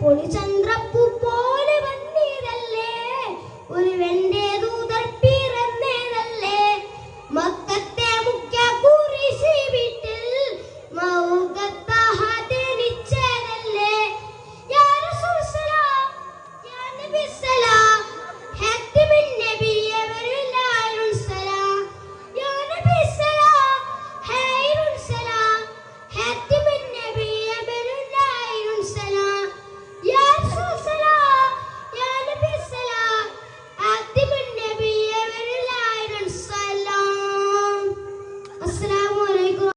പൊളിചന്ദ്രപ്പൂ പോലെ വന്നീരല്ലേ? ഒരു